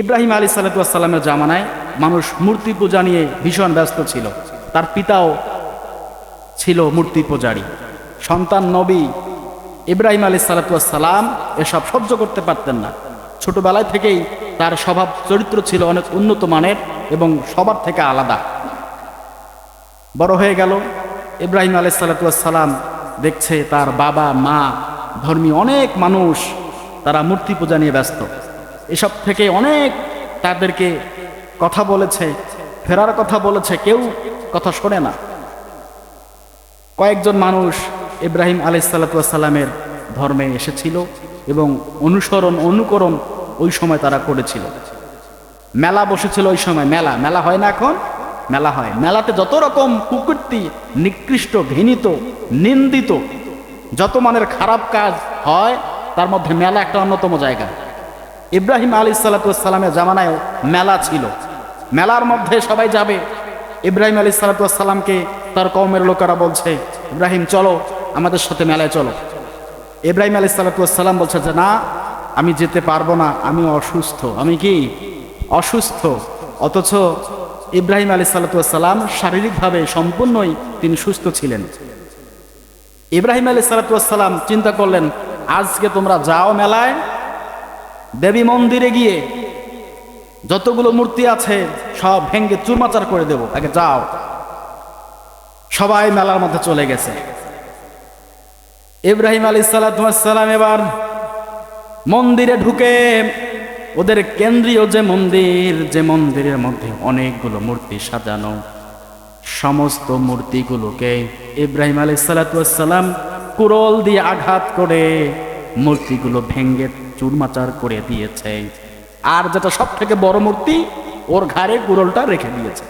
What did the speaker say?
ইব্রাহিম আলী সাল্লাতামের জামানায় মানুষ মূর্তি পূজা নিয়ে ভীষণ ব্যস্ত ছিল। তার পিতাও ছিল মূর্তি পূজারী। সন্তান নবী ইব্রাহিম আলী সালাতাম এসব সহ্য করতে পারতেন না। ছোটবেলায় থেকেই তার স্বভাব চরিত্র ছিল অনেক উন্নত মানের এবং সবার থেকে আলাদা। বড় হয়ে গেল, ইব্রাহিম আলী সালাতাম দেখছে তার বাবা, মা ধর্মী অনেক মানুষ তারা মূর্তি পূজা নিয়ে ব্যস্ত। এসব থেকে অনেক তাদেরকে কথা বলেছে, ফেরার কথা বলেছে, কেউ কথা শোনে না। কয়েকজন মানুষ ইব্রাহিম আলি সাল্লামের ধর্মে এসেছিল এবং অনুসরণ, অনুকরণ ওই সময় তারা করেছিল। মেলা বসেছিল ওই সময়, মেলা। মেলা হয় না এখন? মেলা হয়। মেলাতে যত রকম কুকৃতি, নিকৃষ্ট, ঘৃণিত, নিন্দিত, যত মানের খারাপ কাজ হয়, তার মধ্যে মেলা একটা অন্যতম জায়গা। ইব্রাহিম আলী সাল্লাতামের জামানায় মেলা ছিল। মেলার মধ্যে সবাই যাবে। ইব্রাহিম আলী সাল্লাতামকে তার কৌমের লোকেরা বলছে, ইব্রাহিম, চলো, আমাদের সাথে মেলায় চলো। ইব্রাহিম আলী সাল্লাতাম বলছে যে, না, আমি যেতে পারব না, আমি অসুস্থ। আমি কি? অসুস্থ। অথচ ইব্রাহিম আলী সাল্লাতাম শারীরিকভাবে সম্পূর্ণই তিনি সুস্থ ছিলেন। ইব্রাহিম আলী সাল্লাতাম চিন্তা করলেন, আজকে তোমরা যাও মেলায় দেবী মন্দিরে গিয়ে যতগুলো মূর্তি আছে, সব ভেঙ্গে চুরমাচার করে দেব। আগে যাও। সবাই মেলার মধ্যে চলে গেছে। ইব্রাহিম আলী সাল্লাম এবার মন্দিরে ঢুকে, ওদের কেন্দ্রীয় যে মন্দির, যে মন্দিরের মধ্যে অনেকগুলো মূর্তি সাজানো। সমস্ত মূর্তিগুলোকে ইব্রাহিম আলী সাল্লাম কুরল দিয়ে আঘাত করে মূর্তিগুলো ভেঙ্গে চুরমাচার করে দিয়েছে। আর যেটা সব থেকে বড় মূর্তি ওর ঘাড়ে কুরলটা রেখে দিয়েছে।